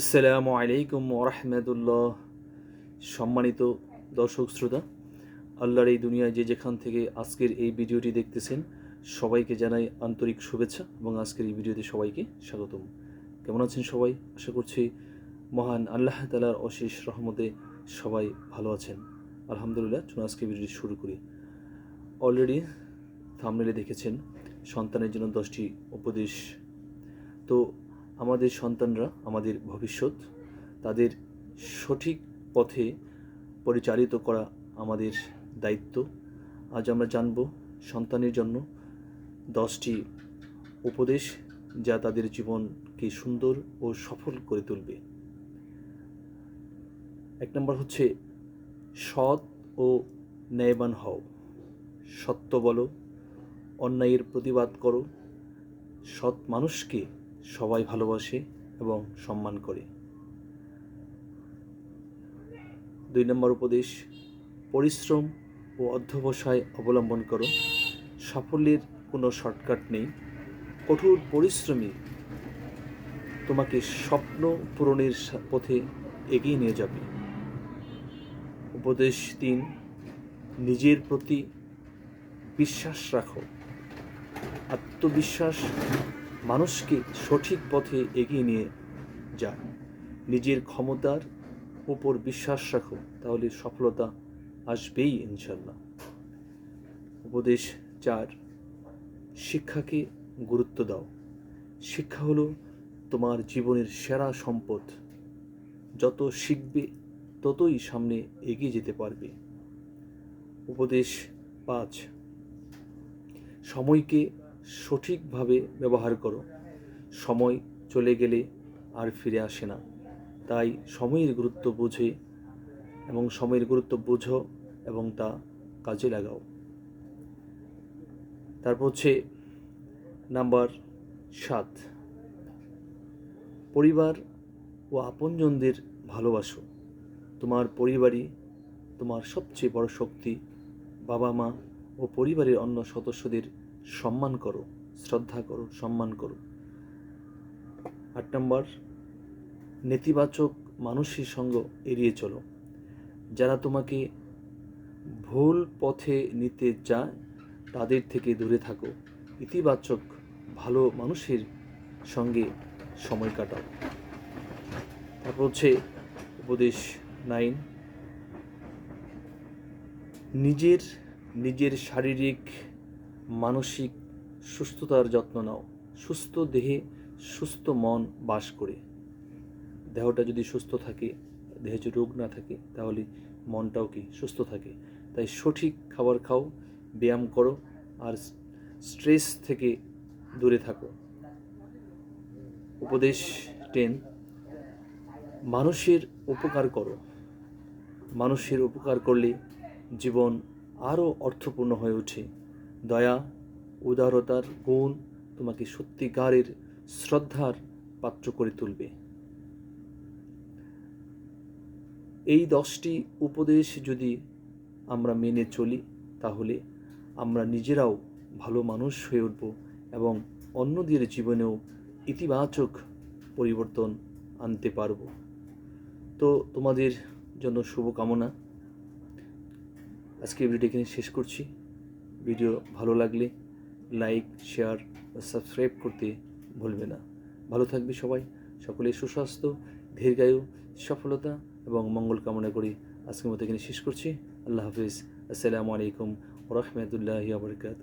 আসসালামু আলাইকুম ওরহমতুল্লাহ সম্মানিত দর্শক শ্রোতা, আল্লাহর এই দুনিয়ায় যে যেখান থেকে আজকের এই ভিডিওটি দেখতেছেন, সবাইকে জানাই আন্তরিক শুভেচ্ছা এবং আজকের এই ভিডিওতে সবাইকে স্বাগতম। কেমন আছেন সবাই? আশা করছি মহান আল্লাহ তালার অশেষ রহমতে সবাই ভালো আছেন। আলহামদুলিল্লাহ, চলুন আজকে ভিডিওটি শুরু করি। অলরেডি থামনেলে দেখেছেন, সন্তানের জন্য দশটি উপদেশ। তো আমাদের সন্তানরা, আমাদের ভবিষ্যৎ, তাদের সঠিক পথে পরিচালিত করা আমাদের দায়িত্ব। আজ আমরা জানব সন্তানের জন্য দশটি উপদেশ যা তাদের জীবনকে সুন্দর ও সফল করে তুলবে। এক নম্বর হচ্ছে, সৎ ও ন্যায়বান হও। সত্য বলো, অন্যায়ের প্রতিবাদ করো। সৎ মানুষকে সবাই ভালোবাসে এবং সম্মান করে। দুই নম্বর উপদেশ, পরিশ্রম ও অধ্যবসায় অবলম্বন করো। সাফল্যের কোনো শর্টকাট নেই। কঠোর পরিশ্রমী তোমাকে স্বপ্ন পূরণের পথে এগিয়ে নিয়ে যাবে। উপদেশ তিন, নিজের প্রতি বিশ্বাস রাখো। আত্মবিশ্বাস মানুষকে সঠিক পথে এগিয়ে নিয়ে যায় নিজের ক্ষমতার উপর বিশ্বাস রাখো, তাহলে সফলতা আসবেই ইনশাল্লাহ উপদেশ চার, শিক্ষাকে গুরুত্ব দাও। শিক্ষা হলো তোমার জীবনের সেরা সম্পদ। যত শিখবে, ততই সামনে এগিয়ে যেতে পারবে। উপদেশ পাঁচ, সময়কে সঠিকভাবে ব্যবহার করো। সময় চলে গেলে আর ফিরে আসে না। তাই সময়ের গুরুত্ব বুঝে এবং সময়ের গুরুত্ব বুঝো এবং তা কাজে লাগাও। তারপর হচ্ছে নাম্বার সাত। পরিবার ও আপনজনদের ভালোবাসো। তোমার পরিবারই তোমার সবচেয়ে বড় শক্তি। বাবা মা ও পরিবারের অন্য সদস্যদের সম্মান করো, শ্রদ্ধা করো, সম্মান করো। আট নম্বর, নেতিবাচক মানুষের সঙ্গ এড়িয়ে চলো। যারা তোমাকে ভুল পথে নিতে চায়, তাদের থেকে দূরে থাকো। ইতিবাচক ভালো মানুষের সঙ্গে সময় কাটাও। তারপর হচ্ছে উপদেশ নাইন। নিজের নিজের শারীরিক মানসিক সুস্থতার যত্ন নাও। সুস্থ দেহে সুস্থ মন বাস করে। দেহটা যদি সুস্থ থাকে, দেহে যদি রোগ না থাকে, তাহলে মনটাও কি সুস্থ থাকে? তাই সঠিক খাবার খাও, ব্যায়াম করো আর স্ট্রেস থেকে দূরে থাকো। উপদেশ টেন মানুষের উপকার করো। মানুষের উপকার করলে জীবন আরও অর্থপূর্ণ হয়ে ওঠে। দয়া, উদারতার গুণ তোমাকে সত্যিকারের শ্রদ্ধার পাত্র করে তুলবে। এই দশটি উপদেশ যদি আমরা মেনে চলি, তাহলে আমরা নিজেরাও ভালো মানুষ হয়ে উঠব এবং অন্যদের জীবনেও ইতিবাচক পরিবর্তন আনতে পারব। তো তোমাদের জন্য শুভকামনা। আজকে ভিডিওটি এখানে শেষ করছি। ভিডিও ভালো লাগলে লাইক, শেয়ার সাবস্ক্রাইব করতে ভুলবে না। ভালো থাকবে সবাই। সকলে সুস্বাস্থ্য, দীর্ঘায়ু, সফলতা এবং মঙ্গল কামনা করি। আজকের মতো এখানে শেষ করছি। আল্লাহ হাফিজ। আসসালামু আলাইকুম রহমতুল্লাহ বরকাত